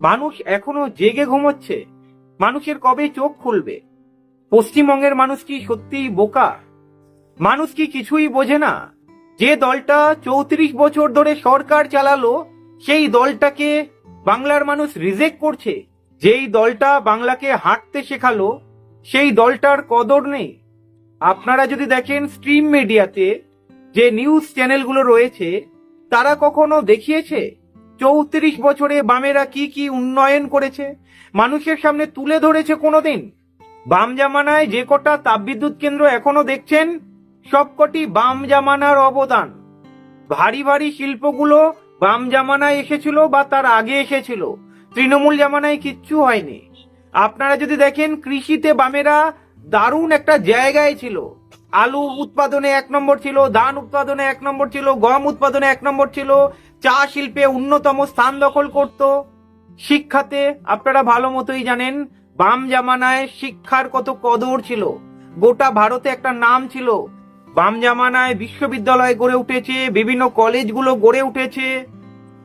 মানুষ এখনও জেগে ঘুমোচ্ছে। মানুষের কবে চোখ খুলবে? পশ্চিমবঙ্গের মানুষ কি সত্যিই বোকা? মানুষ কি কিছুই বোঝে না? যে দলটা চৌত্রিশ বছর ধরে সরকার চালালো, সেই দলটাকে বাংলার মানুষ রিজেক্ট করছে। যেই দলটা বাংলাকে হাঁটতে শেখালো, সেই দলটার কদর নেই। আপনারা যদি দেখেন স্ট্রিম মিডিয়াতে যে নিউজ চ্যানেলগুলো রয়েছে, তারা কখনো দেখিয়েছে? চৌত্রিশ বছরে বামেরা কি কি উন্নয়ন করেছে? মানুষের সামনে তুলে ধরেছে কোনোদিন? বাম জামানায় যে কটা তাপবিদ্যুৎ কেন্দ্র এখনও দেখছেন, সবকটি বাম জামানার অবদান। ভারী ভারী শিল্পগুলো বাম জামানায় এসেছিল বা তার আগে এসেছিল। তৃণমূল জামানায় কিচ্ছু হয়নি। আপনারা যদি দেখেন, কৃষিতে বামেরা দারুণ একটা জায়গায় ছিল। আলু উৎপাদনে এক নম্বর ছিল, ধান উৎপাদনে এক নম্বর ছিল, গম উৎপাদনে এক নম্বর ছিল। চা শিল্পে অন্যতম স্থান দখল করত। শিক্ষাতে আপনারা ভালো মতোই জানেন, বাম জামানায় শিক্ষার কত কদর ছিল। গোটা ভারতে একটা নাম ছিল। বাম জামানায় বিশ্ববিদ্যালয় গড়ে উঠেছে, বিভিন্ন কলেজগুলো গড়ে উঠেছে।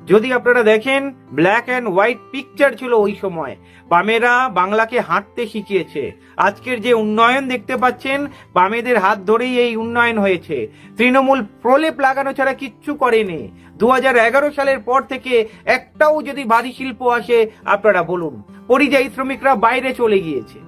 যদি আপনারা দেখেন ব্ল্যাক অ্যান্ড হোয়াইট পিকচার ছিল ওই সময়। বামেরা বাংলাকে হাঁটতে শিখিয়েছে। আজকের যে উন্নয়ন দেখতে পাচ্ছেন, বামেদের হাত ধরেই এই উন্নয়ন হয়েছে। তৃণমূল প্রলেপ লাগানো ছাড়া কিচ্ছু করেনি। দু হাজার এগারো সালের পর থেকে একটাও যদি ভারী শিল্প আসে, আপনারা বলুন, পরিযায়ী শ্রমিকরা বাইরে চলে গিয়েছে।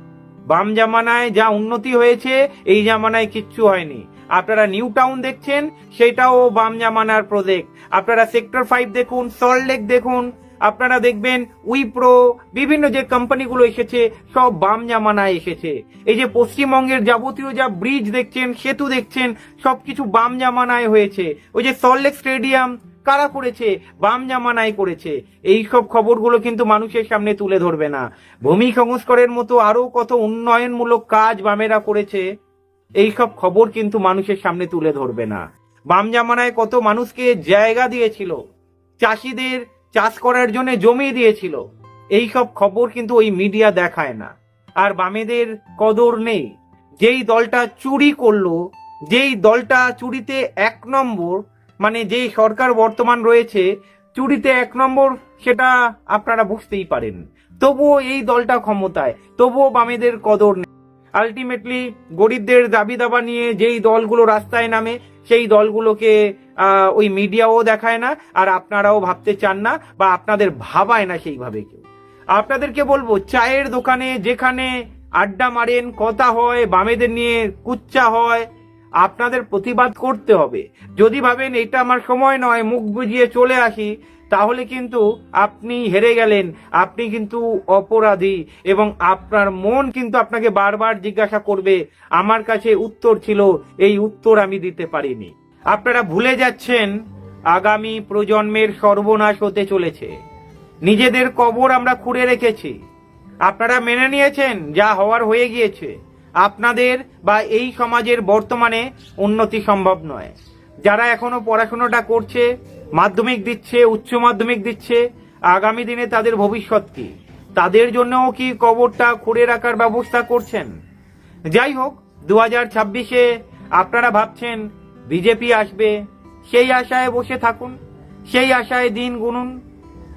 বাম জামানায় যা উন্নতি হয়েছে, এই জামানায় কিচ্ছু হয়নি। আপনারা নিউ টাউন দেখছেন, সেটাও বাম জামানার প্রজেক্ট। আপনারা সেক্টর ফাইভ দেখুন সল্টলেক দেখুন, আপনারা দেখবেন উইপ্রো বিভিন্ন যে কোম্পানিগুলো এসেছে, সব বাম জামানায় এসেছে। এই যে পশ্চিমবঙ্গের যাবতীয় যা ব্রিজ দেখছেন, সেতু দেখছেন, সবকিছু বাম জামানায় হয়েছে। ওই যে সল্টলেক স্টেডিয়াম কারা করেছে? বাম জামানায় করেছে। এই সব খবরগুলো কিন্তু মানুষের সামনে তুলে ধরবে না। ভূমি সংস্কারের মতো আরও কত উন্নয়নমূলক কাজ বামেরা করেছে, এই সব খবর কিন্তু মানুষের সামনে তুলে ধরবে না। বাম জামানায় কত মানুষকে জায়গা দিয়েছিল, চাষিদের চাষ করার জন্য জমি দিয়েছিল এই সব খবর কিন্তু ওই মিডিয়া দেখায় না। আর বামেদের কদর নেই। যেই দলটা চুরি করল, যেই দলটা চুরিতে এক নম্বর মানে যেই সরকার বর্তমান রয়েছে, চুরিতে এক নম্বর, সেটা আপনারা বুঝতেই পারেন। তবুও এই দলটা ক্ষমতায়, তবুও বামেদের কদর নেই। আলটিমেটলি গরিবদের দাবি দাবা নিয়ে যেই দলগুলো রাস্তায় নামে, সেই দলগুলোকে ওই মিডিয়াও দেখায় না, আর আপনারাও ভাবতে চান না বা আপনাদের ভাবায় না সেইভাবে কেউ। আপনাদেরকে বলব, চায়ের দোকানে যেখানে আড্ডা মারেন, কথা হয়, বামেদের নিয়ে কুচ্চা হয়, আপনাদের প্রতিবাদ করতে হবে। যদি ভাবেন এটা আমার সময় নয়, মুখ বুঝিয়ে চলে আসি তাহলে কিন্তু আপনি হেরে গেলেন, আপনি কিন্তু অপরাধী এবং আপনার মন কিন্তু আপনাকে বারবার জিজ্ঞাসা করবে, আমার কাছে উত্তর ছিল, এই উত্তর আমি দিতে পারিনি। আপনারা ভুলে যাচ্ছেন, আগামী প্রজন্মের সর্বনাশ হতে চলেছে। নিজেদের কবর আমরা খুঁড়ে রেখেছি। আপনারা মেনে নিয়েছেন, যা হওয়ার হয়ে গিয়েছে। আপনাদের বা এই সমাজের বর্তমানে উন্নতি সম্ভব নয়। যারা এখনও পড়াশোনাটা করছে মাধ্যমিক দিচ্ছে, উচ্চ মাধ্যমিক দিচ্ছে, আগামী দিনে তাদের ভবিষ্যৎ কি? তাদের জন্যও কি কবরটা খুঁড়ে রাখার ব্যবস্থা করছেন? যাই হোক দু হাজার ছাব্বিশে আপনারা ভাবছেন, বিজেপি আসবে। সেই আশায় বসে থাকুন, সেই আশায় দিন গুনুন।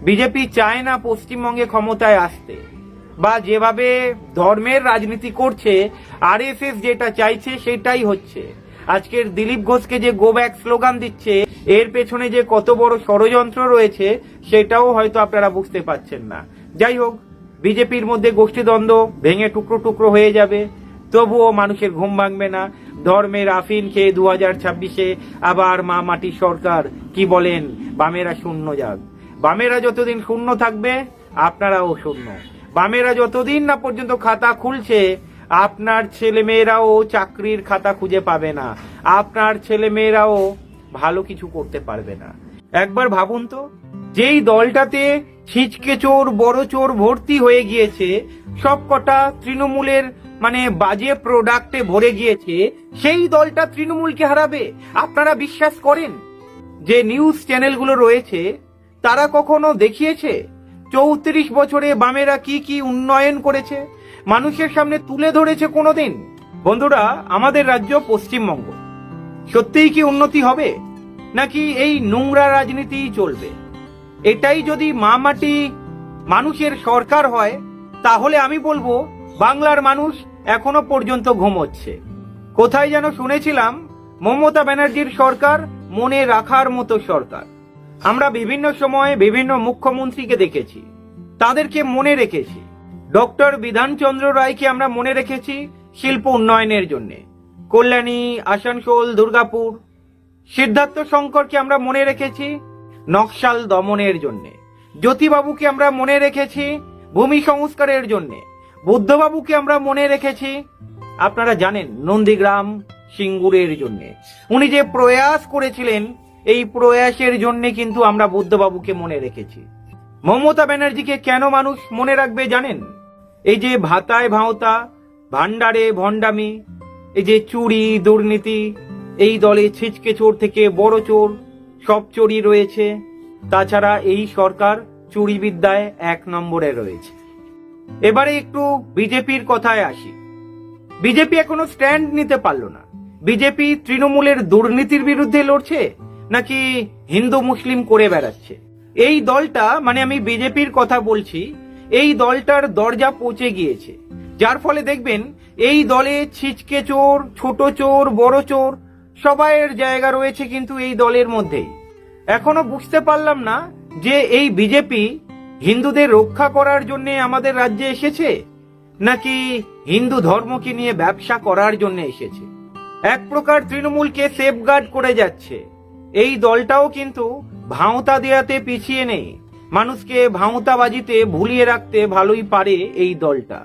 বিজেপি চায় না পশ্চিমবঙ্গে ক্ষমতায় আসতে। বা যেভাবে ধর্মের রাজনীতি করছে, আরএসএস যেটা চাইছে সেটাই হচ্ছে। আজকের দিলীপ ঘোষকে যে গো ব্যাক স্লোগান দিচ্ছে এর পেছনে যে কত বড় ষড়যন্ত্র রয়েছে, সেটাও হয়তো আপনারা বুঝতে পারছেন না। যাই হোক, বিজেপির মধ্যে গোষ্ঠীদ্বন্দ্ব ভেঙে টুকরো টুকরো হয়ে যাবে, তবুও মানুষের ঘুম ভাঙবে না। ধর্মের আফিন খেয়ে দু হাজার ছাব্বিশে আবার মা মাটি সরকার, কি বলেন, বামেরা শূন্য যাক। বামেরা যতদিন শূন্য থাকবে, আপনারাও শূন্য। বামেরা যতদিন না পর্যন্ত খাতা খুলছে, আপনার ছেলেমেয়েরাও চাকরির খাতা খুঁজে পাবে না। আপনার ছেলে মেয়েরাও ভালো কিছু করতে পারবে না। একবার ভাবুন তো, যেই দলটাতে ছিচকে চোর, বড় চোর ভর্তি হয়ে গিয়েছে সব কটা তৃণমূলের মানে বাজে প্রোডাক্টে ভরে গিয়েছে, সেই দলটা তৃণমূলকে হারাবে? আপনারা বিশ্বাস করেন? যে নিউজ চ্যানেলগুলো রয়েছে, তারা কখনো দেখিয়েছে? চৌত্রিশ বছরে বামেরা কি কি উন্নয়ন করেছে? মানুষের সামনে তুলে ধরেছে কোনোদিন? বন্ধুরা, আমাদের রাজ্য পশ্চিমবঙ্গ। সত্যিই কি উন্নতি হবে? নাকি এই নোংরা রাজনীতিই চলবে? এটাই যদি মা মাটি মানুষের সরকার হয়, তাহলে আমি বলব বাংলার মানুষ এখনও পর্যন্ত ঘুমোচ্ছে। কোথায় যেন শুনেছিলাম, মমতা ব্যানার্জির সরকার মনে রাখার মতো সরকার। আমরা বিভিন্ন সময়ে বিভিন্ন মুখ্যমন্ত্রীকে দেখেছি, তাদেরকে মনে রেখেছি। ডক্টর বিধানচন্দ্র রায়কে আমরা মনে রেখেছি শিল্প উন্নয়নের জন্য। কল্যাণী, আসানসোল, দুর্গাপুর, সিদ্ধার্থ শঙ্করকে আমরা মনে রেখেছি নকশাল দমনের জন্য। জ্যোতিবাবুকে আমরা মনে রেখেছি ভূমি সংস্কারের জন্য। বুদ্ধবাবুকে আমরা মনে রেখেছি, আপনারা জানেন, নন্দীগ্রাম সিঙ্গুরের জন্য। উনি যে প্রয়াস করেছিলেন, এই প্রয়াসের জন্য কিন্তু আমরা বুদ্ধবাবুকে মনে রেখেছি। মমতা ব্যানার্জিকে কেন মানুষ মনে রাখবে জানেন? এই যে ভাতায় ভাওতা ভান্ডারে ভণ্ডামি এই যে চুরি, দুর্নীতি, এই দলে ছিচকে চোর থেকে বড় চোর, সব চোরই রয়েছে। তাছাড়া এই সরকার চুরি বিদ্যায় এক নম্বরে রয়েছে। এবারে একটু বিজেপির কথায় আসি। বিজেপি এখনও স্ট্যান্ড নিতে পারল না। বিজেপি তৃণমূলের দুর্নীতির বিরুদ্ধে লড়ছে, নাকি হিন্দু মুসলিম করে বেড়াচ্ছে? এই দলটা মানে আমি বিজেপির কথা বলছি, এই দলটার দরজা পৌঁছে গিয়েছে। যার ফলে দেখবেন এই দলে ছিচকে চোর, ছোট চোর, বড় চোর, সবাইয়ের জায়গা রয়েছে কিন্তু এই দলের মধ্যেই। এখনও বুঝতে পারলাম না যে এই বিজেপি হিন্দুদের রক্ষা করার জন্য আমাদের রাজ্যে এসেছে, নাকি হিন্দু ধর্মকে নিয়ে ব্যবসা করার জন্য এসেছে। এক প্রকার তৃণমূলকে সেফগার্ড করে যাচ্ছে। এই দলটাও কিন্তু ভাঁওতা দেয়াতে পিছিয়ে নেই। মানুষকে ভাঁওতাবাজিতে ভুলিয়ে রাখতে ভালোই পারে এই দলটা।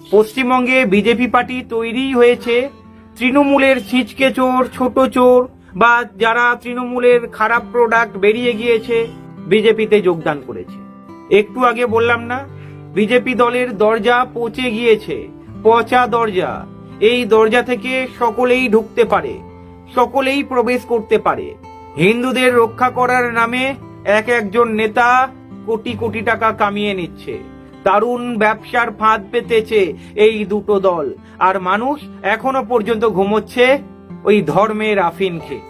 পশ্চিমবঙ্গে বিজেপি পার্টি তৈরি হয়েছে। তৃণমূলের ছিচকে চোর, ছোট চোর, বা যারা তৃণমূলের খারাপ প্রোডাক্ট বেরিয়ে গিয়েছে, বিজেপিতে যোগদান করেছে। একটু আগে বললাম না, বিজেপি দলের দরজা পচে গিয়েছে। পচা দরজা। এই দরজা থেকে সকলেই ঢুকতে পারে, সকলেই প্রবেশ করতে পারে। হিন্দুদের রক্ষা করার নামে এক একজন নেতা কোটি কোটি টাকা কামিয়ে নিচ্ছে। দারুণ ব্যবসার ফাঁদ পেতেছে এই দুটো দল। আর মানুষ এখনও পর্যন্ত ঘুমোচ্ছে ওই ধর্মের আফিন খেয়ে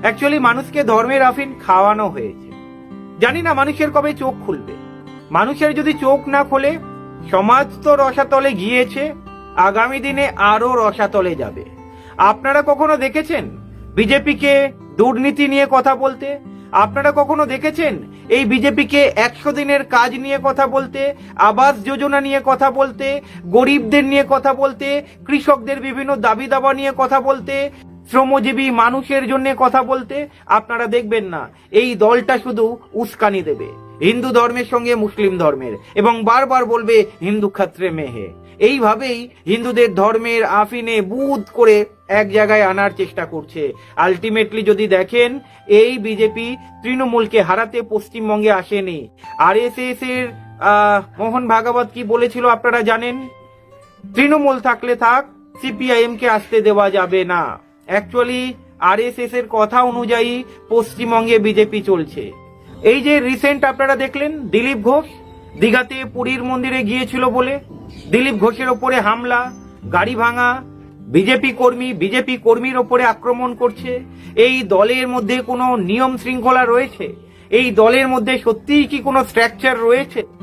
অ্যাকচুয়ালি মানুষকে ধর্মের আফিন খাওয়ানো হয়েছে। জানি না মানুষের কবে চোখ খুলবে। মানুষের যদি চোখ না খোলে, সমাজ তো রসাতলে গিয়েছে, আগামী দিনে আরও রসাতলে যাবে। আপনারা কখনো দেখেছেন? বিজেপিকে দুর্নীতি নিয়ে কথা বলতে আপনারা কখনো দেখেছেন? এই বিজেপিকে একশো দিনের কাজ নিয়ে কথা বলতে, আবাস যোজনা নিয়ে কথা বলতে, গরিবদের নিয়ে কথা বলতে, কৃষকদের বিভিন্ন দাবি দাবা নিয়ে কথা বলতে, শ্রমজীবী মানুষের জন্য কথা বলতে, আপনারা দেখবেন না। এই দলটা শুধু উস্কানি দেবে। হিন্দু ধর্মের সঙ্গে মুসলিম ধর্মের, এবং বারবার বলবে, হিন্দু ক্ষেত্রে মেহে। এইভাবেই হিন্দুদের ধর্মের আফিনে বুধ করে এক জায়গায় আনার চেষ্টা করছে। আলটিমেটলি যদি দেখেন, এই বিজেপি তৃণমূলকে হারাতে পশ্চিমবঙ্গে আসেনি। আর এস এস এর মোহন ভাগবত কি বলেছিল আপনারা জানেন? তৃণমূল থাকলে থাক সিপিআইএম কে আসতে দেওয়া যাবে না। অ্যাকচুয়ালি আরএসএস এর কথা অনুযায়ী পশ্চিমবঙ্গে বিজেপি চলছে। এই যে রিসেন্ট আপনারা দেখলেন, দিলীপ ঘোষ, দিঘাতে পুরীর মন্দিরে গিয়েছিল বলে। দিলীপ ঘোষের ওপরে হামলা, গাড়ি ভাঙা বিজেপি কর্মী, বিজেপি কর্মীর ওপরে আক্রমণ করছে। এই দলের মধ্যে কোনো নিয়ম শৃঙ্খলা রয়েছে? এই দলের মধ্যে সত্যিই কি কোনো স্ট্রাকচার রয়েছে?